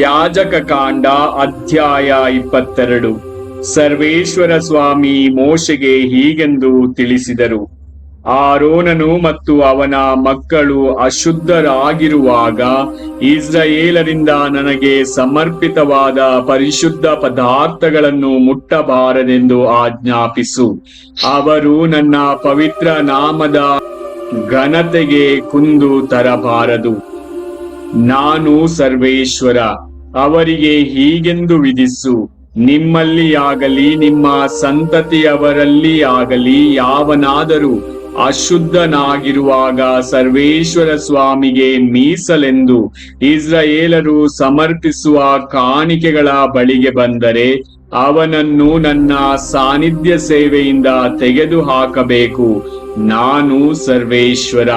ಯಾಜಕ ಕಾಂಡ ಅಧ್ಯಾಯ ಇಪ್ಪತ್ತೆರಡು. ಸರ್ವೇಶ್ವರ ಸ್ವಾಮಿ ಮೋಶೆಗೆ ಹೀಗೆಂದು ತಿಳಿಸಿದರು. ಆರೋನನು ಮತ್ತು ಅವನ ಮಕ್ಕಳು ಅಶುದ್ಧರಾಗಿರುವಾಗ ಇಸ್ರಾಯೇಲರಿಂದ ನನಗೆ ಸಮರ್ಪಿತವಾದ ಪರಿಶುದ್ಧ ಪದಾರ್ಥಗಳನ್ನು ಮುಟ್ಟಬಾರದೆಂದು ಆಜ್ಞಾಪಿಸು. ಅವರು ನನ್ನ ಪವಿತ್ರ ನಾಮದ ಘನತೆಗೆ ಕುಂದು ತರಬಾರದು. ನಾನು ಸರ್ವೇಶ್ವರ, ಅವರಿಗೆ ಹೀಗೆಂದು ವಿಧಿಸು, ನಿಮ್ಮಲ್ಲಿ ಆಗಲಿ, ನಿಮ್ಮ ಸಂತತಿಯವರಲ್ಲಿ ಆಗಲಿ ಯಾವನಾದರೂ ಅಶುದ್ಧನಾಗಿರುವಾಗ ಸರ್ವೇಶ್ವರ ಸ್ವಾಮಿಗೆ ಮೀಸಲೆಂದು ಇಸ್ರಾಯೇಲರು ಸಮರ್ಪಿಸುವ ಕಾಣಿಕೆಗಳ ಬಳಿಗೆ ಬಂದರೆ ಅವನನ್ನು ನನ್ನ ಸಾನ್ನಿಧ್ಯ ಸೇವೆಯಿಂದ ತೆಗೆದು ಹಾಕಬೇಕು ನಾನು ಸರ್ವೇಶ್ವರ.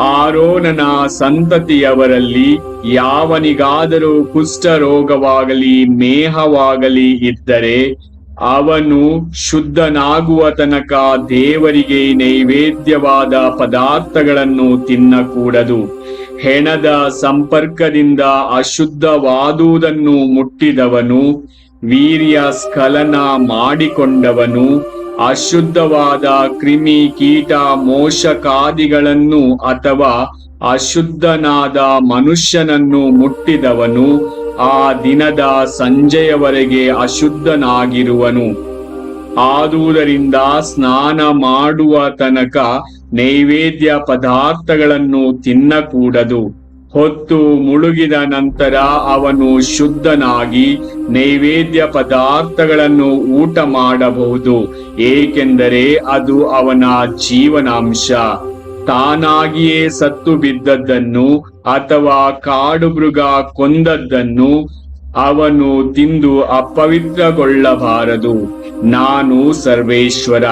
ಆರೋನನ ಸಂತತಿಯವರಲ್ಲಿ ಯಾವನಿಗಾದರೂ ಕುಷ್ಠರೋಗವಾಗಲಿ, ಮೇಹವಾಗಲಿ ಇದ್ದರೆ ಅವನು ಶುದ್ಧನಾಗುವ ತನಕ ದೇವರಿಗೆ ನೈವೇದ್ಯವಾದ ಪದಾರ್ಥಗಳನ್ನು ತಿನ್ನಕೂಡದು. ಹೆಣದ ಸಂಪರ್ಕದಿಂದ ಅಶುದ್ಧವಾದುದನ್ನು ಮುಟ್ಟಿದವನು ವೀರ್ಯ ಸ್ಖಲನ ಮಾಡಿಕೊಂಡವನು ಅಶುದ್ಧವಾದ ಕ್ರಿಮಿ ಕೀಟ ಮೋಷಕಾದಿಗಳನ್ನು ಅಥವಾ ಅಶುದ್ಧನಾದ ಮನುಷ್ಯನನ್ನು ಮುಟ್ಟಿದವನು, ಆ ದಿನದ ಸಂಜೆಯವರೆಗೆ ಅಶುದ್ಧನಾಗಿರುವನು. ಆದುದರಿಂದ ಸ್ನಾನ ಮಾಡುವ ತನಕ ನೈವೇದ್ಯ ಪದಾರ್ಥಗಳನ್ನು ತಿನ್ನಕೂಡದು. ಹೊತ್ತು ಮುಳುಗಿದ ನಂತರ ಅವನು ಶುದ್ಧನಾಗಿ ನೈವೇದ್ಯ ಪದಾರ್ಥಗಳನ್ನು ಊಟ ಮಾಡಬಹುದು, ಏಕೆಂದರೆ ಅದು ಅವನ ಜೀವನಾಂಶ. ತಾನಾಗಿಯೇ ಸತ್ತು ಬಿದ್ದದ್ದನ್ನು ಅಥವಾ ಕಾಡು ಮೃಗ ಕೊಂದದ್ದನ್ನು ಅವನು ತಿಂದು ಅಪವಿತ್ರಗೊಳ್ಳಬಾರದು. ನಾನು ಸರ್ವೇಶ್ವರ.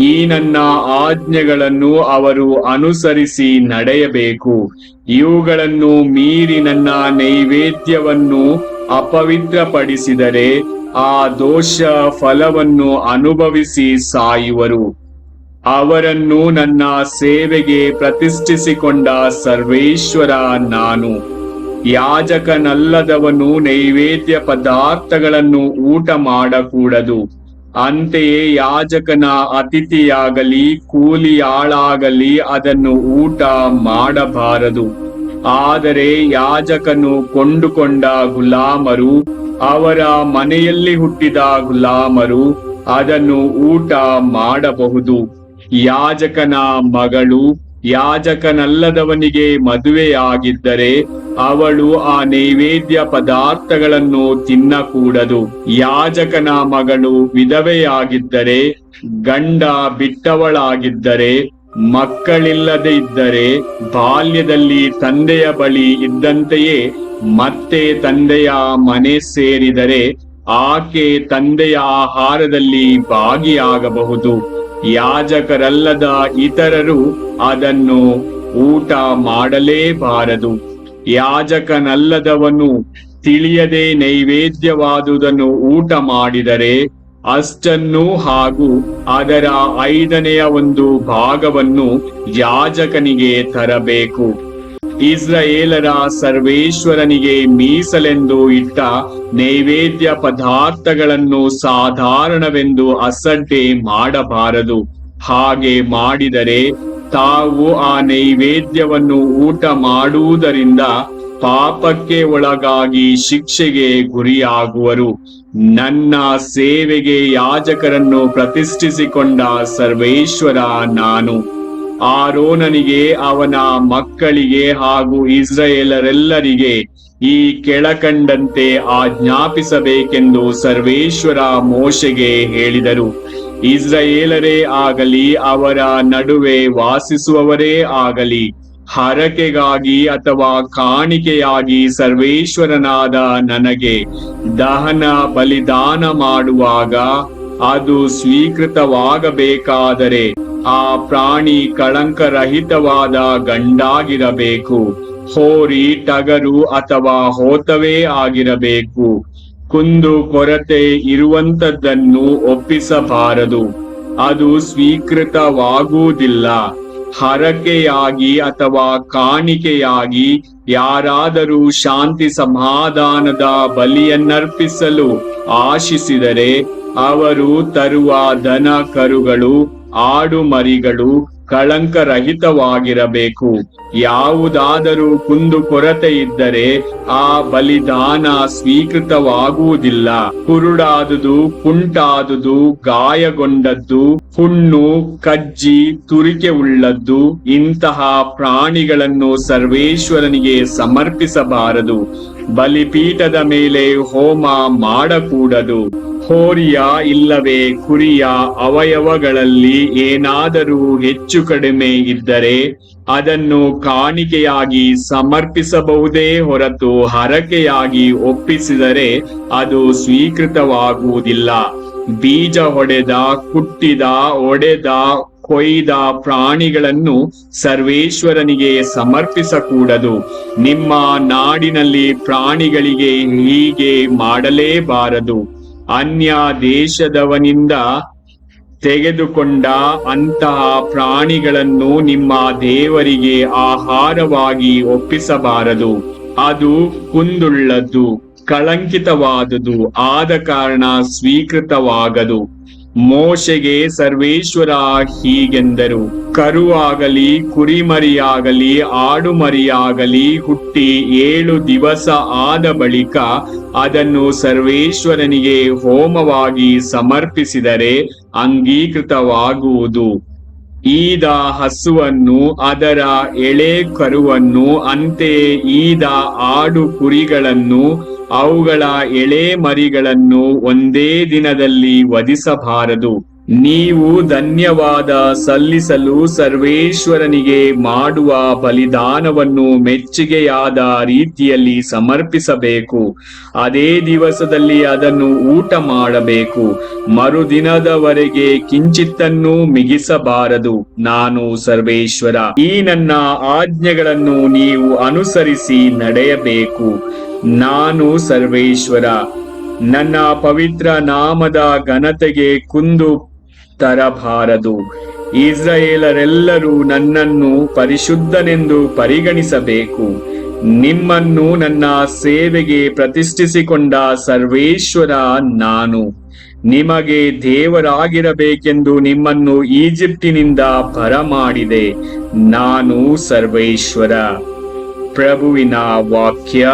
ಈ ನನ್ನ ಆಜ್ಞೆಗಳನ್ನು ಅವರು ಅನುಸರಿಸಿ ನಡೆಯಬೇಕು. ಇವುಗಳನ್ನು ಮೀರಿ ನನ್ನ ನೈವೇದ್ಯವನ್ನು ಅಪವಿತ್ರಪಡಿಸಿದರೆ ಆ ದೋಷ ಫಲವನ್ನು ಅನುಭವಿಸಿ ಸಾಯುವರು. ಅವರನ್ನು ನನ್ನ ಸೇವೆಗೆ ಪ್ರತಿಷ್ಠಿಸಿಕೊಂಡ ಸರ್ವೇಶ್ವರ ನಾನು. ಯಾಜಕನಲ್ಲದವನು ನೈವೇದ್ಯ ಪದಾರ್ಥಗಳನ್ನು ಊಟ ಮಾಡಕೂಡದು. ಅಂತೆಯೇ ಯಾಜಕನ ಅತಿಥಿಯಾಗಲಿ ಕೂಲಿಯಾಳಾಗಲಿ ಅದನ್ನು ಊಟ ಮಾಡಬಾರದು. ಆದರೆ ಯಾಜಕನು ಕೊಂಡುಕೊಂಡ ಗುಲಾಮರು, ಅವರ ಮನೆಯಲ್ಲಿ ಹುಟ್ಟಿದ ಗುಲಾಮರು ಅದನ್ನು ಊಟ ಮಾಡಬಹುದು. ಯಾಜಕನ ಮಗಳು ಯಾಜಕನಲ್ಲದವನಿಗೆ ಮದುವೆಯಾಗಿದ್ದರೆ ಅವಳು ಆ ನೈವೇದ್ಯ ಪದಾರ್ಥಗಳನ್ನು ತಿನ್ನಕೂಡದು. ಯಾಜಕನ ಮಗಳು ವಿಧವೆಯಾಗಿದ್ದರೆ, ಗಂಡ ಬಿಟ್ಟವಳಾಗಿದ್ದರೆ, ಮಕ್ಕಳಿಲ್ಲದೆ ಇದ್ದರೆ, ಬಾಲ್ಯದಲ್ಲಿ ತಂದೆಯ ಬಳಿ ಇದ್ದಂತೆಯೇ ಮತ್ತೆ ತಂದೆಯ ಮನೆ ಸೇರಿದರೆ, ಆಕೆ ತಂದೆಯ ಆಹಾರದಲ್ಲಿ ಭಾಗಿಯಾಗಬಹುದು. ಯಾಜಕರಲ್ಲದ ಇತರರು ಅದನ್ನು ಊಟ ಮಾಡಲೇಬಾರದು. ಯಾಜಕನಲ್ಲದವನು ತಿಳಿಯದೆ ನೈವೇದ್ಯವಾದುದನ್ನು ಊಟ ಮಾಡಿದರೆ ಅಷ್ಟನ್ನು ಹಾಗೂ ಅದರ ಐದನೆಯ ಒಂದು ಭಾಗವನ್ನು ಯಾಜಕನಿಗೆ ತರಬೇಕು. ಇಸ್ರಾಯೇಲರ ಸರ್ವೇಶ್ವರನಿಗೆ ಮೀಸಲೆಂದು ಇಟ್ಟ ನೈವೇದ್ಯ ಪದಾರ್ಥಗಳನ್ನು ಸಾಧಾರಣವೆಂದು ಅಸಡ್ಡೆ ಮಾಡಬಾರದು. ಹಾಗೆ ಮಾಡಿದರೆ ತಾವು ಆ ನೈವೇದ್ಯವನ್ನು ಊಟ ಮಾಡುವುದರಿಂದ ಪಾಪಕ್ಕೆ ಒಳಗಾಗಿ ಶಿಕ್ಷೆಗೆ ಗುರಿಯಾಗುವರು. ನನ್ನ ಸೇವೆಗೆ ಯಾಜಕರನ್ನು ಪ್ರತಿಷ್ಠಿಸಿಕೊಂಡ ಸರ್ವೇಶ್ವರ ನಾನು. ಆರೋನನಿಗೆ, ಅವನ ಮಕ್ಕಳಿಗೆ ಹಾಗೂ ಇಸ್ರಾಯೇಲರೆಲ್ಲರಿಗೆ ಈ ಕೆಳಕಂಡಂತೆ ಆಜ್ಞಾಪಿಸಬೇಕೆಂದು ಸರ್ವೇಶ್ವರ ಮೋಶೆಗೆ ಹೇಳಿದರು. ಇಸ್ರಾಯೇಲರೇ ಆಗಲಿ, ಅವರ ನಡುವೆ ವಾಸಿಸುವವರೇ ಆಗಲಿ, ಹರಕೆಗಾಗಿ ಅಥವಾ ಕಾಣಿಕೆಯಾಗಿ ಸರ್ವೇಶ್ವರನಾದ ನನಗೆ ದಹನ ಬಲಿದಾನ ಮಾಡುವಾಗ ಅದು ಸ್ವೀಕೃತವಾಗಬೇಕಾದರೆ ಆ ಪ್ರಾಣಿ ಕಳಂಕರಹಿತವಾದ ಗಂಡಾಗಿರಬೇಕು. ಹೋರಿ ಟಗರು ಅಥವಾ ಹೋತವೇ ಆಗಿರಬೇಕು. ಕುಂದು ಕೊರತೆ ಇರುವಂತದ್ದನ್ನು ಒಪ್ಪಿಸಬಾರದು. ಅದು ಸ್ವೀಕೃತವಾಗುವುದಿಲ್ಲ. ಹರಕೆಯಾಗಿ ಅಥವಾ ಕಾಣಿಕೆಯಾಗಿ ಯಾರಾದರೂ ಶಾಂತಿ ಸಮಾಧಾನದ ಬಲಿಯನ್ನರ್ಪಿಸಲು ಆಶಿಸಿದರೆ ಅವರು ತರುವ ದನ ಕರುಗಳು ಆಡು ಮರಿಗಳು ಕಳಂಕರಹಿತವಾಗಿರಬೇಕು. ಯಾವುದಾದರೂ ಕುಂದು ಕೊರತೆ ಇದ್ದರೆ ಆ ಬಲಿದಾನ ಸ್ವೀಕೃತವಾಗುವುದಿಲ್ಲ. ಕುರುಡಾದುದು, ಕುಂಟಾದುದು, ಗಾಯಗೊಂಡದ್ದು ಹುಣ್ಣು ಕಜ್ಜಿ, ತುರಿಕೆ ಉಳ್ಳದ್ದು ಇಂತಹ ಪ್ರಾಣಿಗಳನ್ನು ಸರ್ವೇಶ್ವರನಿಗೆ ಸಮರ್ಪಿಸಬಾರದು. ಬಲಿಪೀಠದ ಮೇಲೆ ಹೋಮ ಮಾಡಕೂಡದು. ಹೋರಿಯ ಇಲ್ಲವೇ ಕುರಿಯ ಅವಯವಗಳಲ್ಲಿ ಏನಾದರೂ ಹೆಚ್ಚು ಕಡಿಮೆ ಇದ್ದರೆ ಅದನ್ನು ಕಾಣಿಕೆಯಾಗಿ ಸಮರ್ಪಿಸಬಹುದೇ ಹೊರತು ಹರಕೆಯಾಗಿ ಒಪ್ಪಿಸಿದರೆ ಅದು ಸ್ವೀಕೃತವಾಗುವುದಿಲ್ಲ. ಬೀಜ ಹೊಡೆದ, ಕುಟ್ಟಿದ, ಒಡೆದ, ಕೊಯ್ದ ಪ್ರಾಣಿಗಳನ್ನು ಸರ್ವೇಶ್ವರನಿಗೆ ಸಮರ್ಪಿಸಕೂಡದು. ನಿಮ್ಮ ನಾಡಿನಲ್ಲಿ ಪ್ರಾಣಿಗಳಿಗೆ ಹೀಗೆ ಮಾಡಲೇಬಾರದು. ಅನ್ಯ ದೇಶದವನಿಂದ ತೆಗೆದುಕೊಂಡ ಅಂತಹ ಪ್ರಾಣಿಗಳನ್ನು ನಿಮ್ಮ ದೇವರಿಗೆ ಆಹಾರವಾಗಿ ಒಪ್ಪಿಸಬಾರದು. ಅದು ಕುಂದುಳ್ಳದ್ದು. ಕಳಂಕಿತವಾದುದು, ಆದ ಕಾರಣ ಸ್ವೀಕೃತವಾಗದು. ಮೋಶೆಗೆ ಸರ್ವೇಶ್ವರ ಹೀಗೆಂದರು, ಕರುವಾಗಲಿ, ಕುರಿಮರಿಯಾಗಲಿ, ಆಡುಮರಿಯಾಗಲಿ, ಹುಟ್ಟಿ ಏಳು ದಿವಸ ಆದ ಬಳಿಕ ಅದನ್ನು ಸರ್ವೇಶ್ವರನಿಗೆ ಹೋಮವಾಗಿ ಸಮರ್ಪಿಸಿದರೆ ಅಂಗೀಕೃತವಾಗುವುದು. ಈದ ಹಸುವನ್ನು ಅದರ ಎಳೆ ಕರುವನ್ನು ಅಂತೆಯೇ ಈದ ಆಡು ಕುರಿಗಳನ್ನು, ಅವುಗಳ ಎಳೆ ಮರಿಗಳನ್ನು ಒಂದೇ ದಿನದಲ್ಲಿ ವಧಿಸಬಾರದು. ನೀವು ಧನ್ಯವಾದ ಸಲ್ಲಿಸಲು ಸರ್ವೇಶ್ವರನಿಗೆ ಮಾಡುವ ಬಲಿದಾನವನ್ನು ಮೆಚ್ಚುಗೆಯಾದ ರೀತಿಯಲ್ಲಿ ಸಮರ್ಪಿಸಬೇಕು. ಅದೇ ದಿವಸದಲ್ಲಿ ಅದನ್ನು ಊಟ ಮಾಡಬೇಕು. ಮರುದಿನದವರೆಗೆ ಕಿಂಚಿತ್ತನ್ನೂ ಮಿಗಿಸಬಾರದು. ನಾನು ಸರ್ವೇಶ್ವರ. ಈ ನನ್ನ ಆಜ್ಞೆಗಳನ್ನು ನೀವು ಅನುಸರಿಸಿ ನಡೆಯಬೇಕು. ನಾನು ಸರ್ವೇಶ್ವರ. ನನ್ನ ಪವಿತ್ರ ನಾಮದ ಘನತೆಗೆ ಕುಂದು ತರಬಾರದು ಇಸ್ರಾಯೇಲರೆಲ್ಲರೂ ನನ್ನನ್ನು ಪರಿಶುದ್ಧನೆಂದು ಪರಿಗಣಿಸಬೇಕು. ನಿಮ್ಮನ್ನು ನನ್ನ ಸೇವೆಗೆ ಪ್ರತಿಷ್ಠಿಸಿಕೊಂಡ ಸರ್ವೇಶ್ವರ ನಾನು. ನಿಮಗೆ ದೇವರಾಗಿರಬೇಕೆಂದು ನಿಮ್ಮನ್ನು ಈಜಿಪ್ಟಿನಿಂದ ಬರಮಾಡಿದೆ. ನಾನು ಸರ್ವೇಶ್ವರ. ಪ್ರಭುವಿನ ವಾಕ್ಯ.